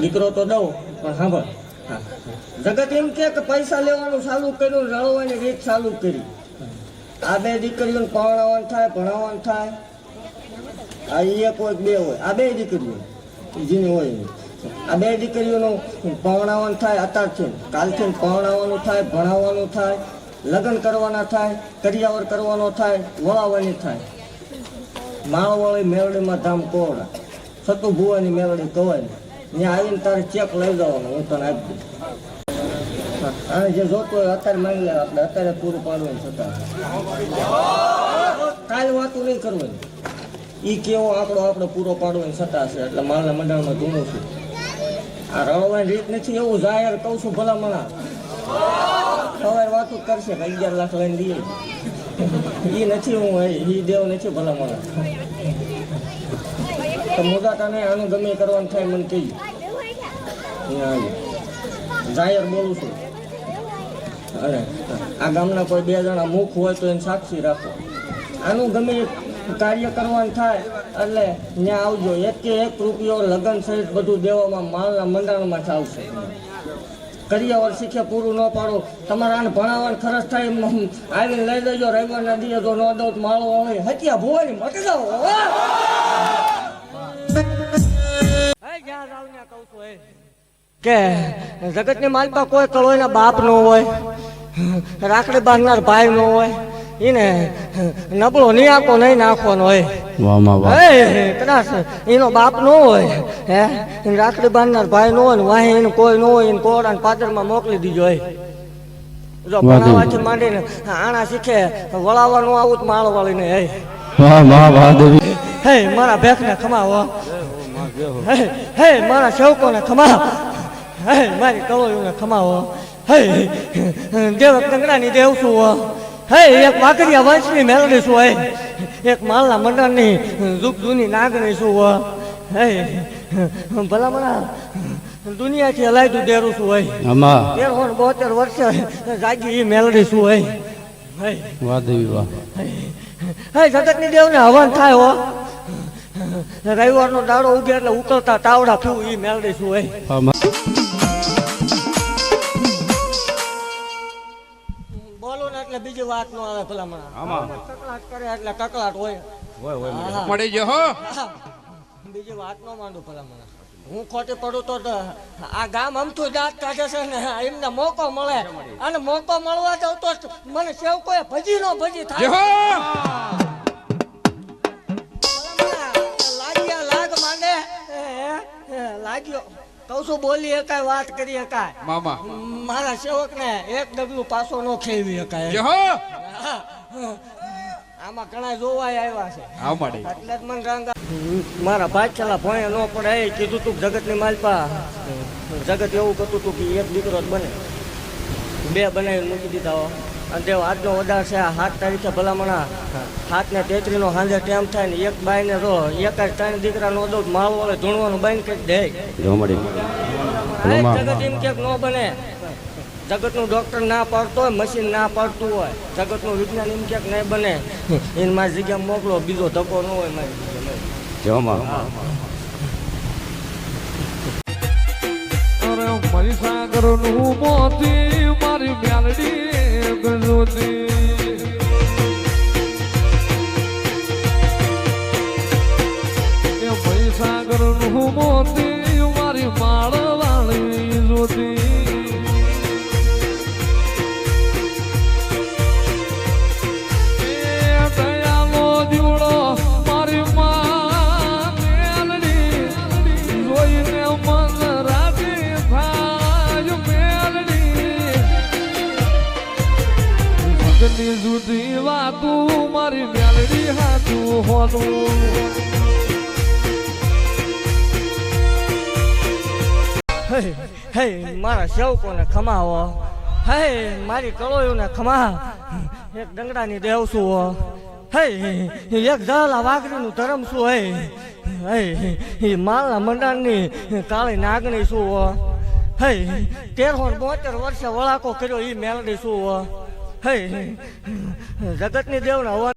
દીકરો તો દઉં. પણ સાંભળ. જગત એમ કે કે પૈસા લેવાનું ચાલુ કર્યું રળવાની રીત ચાલુ કરી. આ બે દીકરીઓને પવડાવવાનું થાય ભણાવવાનું થાય. આ એક હોય બે હોય. આ બે દીકરીઓ. જેની હોય આ બે દીકરીઓનું પવડાવવાનું થાય અત્યારથી કાલથી પવડાવવાનું થાય ભણાવવાનું થાય લગ્ન કરવાના થાય કરિયાવર કરવાનો થાય વળાવવાની થાય. માળવાળી મેળડીમાં ધામ કોવડા. સતુ ભુવાની મેળડી કવાય ત્યાં આવીને તારે ચેક લઈ જવાનો, હું તને આપી દઉં અને જે જોતું હોય અત્યારે માંગી લે, આપણે અત્યારે પૂરું પાડવું છતાં કાલ વાતું નહીં કરવું ઈ કેવો આંકડો આપણે પૂરો પાડવો છતાં છે, એટલે માલના મંડળમાં ધૂણું છું. આ રળવાની રીત નથી, એવું જાહેર કહું છું ભલા મણા સવારે વાતું કરશે કે અગિયાર લાખ લઈને દઈએ ઈ નથી હું એ દેવ નથી ભલા મણા તો મોજાટાને આનું ગમે કરવાનું થાય, મને કહી જાહેર બોલું છું. અને આ ગામના કોઈ બે જણા મુખ હોય તો એને સાક્ષી રાખો. આનું ગમે કાર્ય કરવાનું થાય, એટલે ત્યાં આવજો. એક કે એક રૂપિયો લગ્ન સહિત બધું દેવામાં માલના મંડાણમાં જ આવશે. કરિયાવર શીખે પૂરું ન પાડો. તમારા આને ભણાવવાનું ખર્ચ થાય આવીને લઈ લેજો, રવિવારના દિવસો ન દઉં માળો હત્યા ભુવાની મટી જાઓ કે જગતની માલપા કોઈ કળોયના બાપ નો હોય રાખડી બાંધનાર ભાઈ નો હોય એને નબળો નિયાકો નહીં નાખવાનો હોય. વાહ વાહ કદાચ એનો બાપ નો હોય હે રાખડી બાંધનાર ભાઈ નો હોય ને એને કોઈ નો હોય એને કોડાને પાદરમાં મોકલી દીધો હોય. જો ભણાવાથી માંડીને આણા શીખે વળાવવાનું આવું જ માળ વાળીને હે. વાહ વાહ વાહ દેવી. હે મારા ભેખને ખમાવો. હે હે મારા સેવકોને ખમા. હે મારી કળોયુને ખમાવો હે. દેવ કંગડાની દેવ છું હો. એક વાકરિયા વંશની મેલડી છું હે. એક માલના મંડળની જુગ જૂની નાગણી છું હો. હે ભલા મણા દુનિયાથી હલાયતું દેરું છું હે. આમાં. તેર હોન બોતેર વર્ષે જાગી ઈ મેલડી છું હે. હે. વાહ દેવી વાહ. હે જગતની દેવને હવન થાય હો. રવિવારનો દાડો ઉગે એટલે ઉકળતા તાવડા પીવું એ મેળડી છું હે બોલો ને એટલે બીજી વાત નો આવે ભલામણા. આમાં. કકળાટ કરે એટલે કકળાટ હોય. હોય હોય પડી ગયો હો. બીજી વાત નો માંડું ભલામણા. હું ખોટી પડું તો આ ગામ અમથું દાંત કાઢે છે ને એમને મોકો મળે. અને મોકો મળવા જાવ તો મને સેવ કોઈ ભજી નો ભજી થાય કહું છું બોલી એકાય વાત કરી એકાય મામા. મારા સેવક ને એક ડગલું પાછો નો ખેવી એકાય આમાં ઘણા જોવાય આવ્યા છે. આવ મળી એટલે જ મને રંગ મારા છેલ્લા ભોંય ન પડે એ કીધું તું જગતની માલપા. જગત એવું કહેતું હતું કે એક દીકરો જ બને. બે બનાવીને મૂકી દીધા હો. અને તે આજનો વધાર છે આ સાત તારીખે ભલામણા. સાત ને તેત્રીસ નો સાંજે ટાઈમ થાય ને એક બાઈને રો એક જ ત્રણ દીકરા નો દઉં માલ વાળે ધૂણવાનું બંધ કરી દે. મળી. જગત એમ ક્યાંક ન બને. જગતનું ડોક્ટર ના પાડતો હોય મશીન ના પાડતું હોય. જગતનું વિજ્ઞાન એમ ક્યાંક નહીં બને. એને મારી જગ્યા મોકલો બીજો ધક્કો ન હોય મારી મારી સાગરનું મોતી મારી મ્યાલડી me ભગની જુદી વાતું, મારી મેલડી હાથું હોનું હે મારા સેવકોને ખમાવો. હે, મારી કળોયોને ખમા. એક ડંગડાની દેવ છું હો. એક ઝાલા વાઘરીનું ધરમ છું હે. હે માલના મંડાણની કાળી નાગણી શું હો. તેરસો બોતેર વર્ષે વળાકો કર્યો એ મેલડી શું જગતની દેવના હવન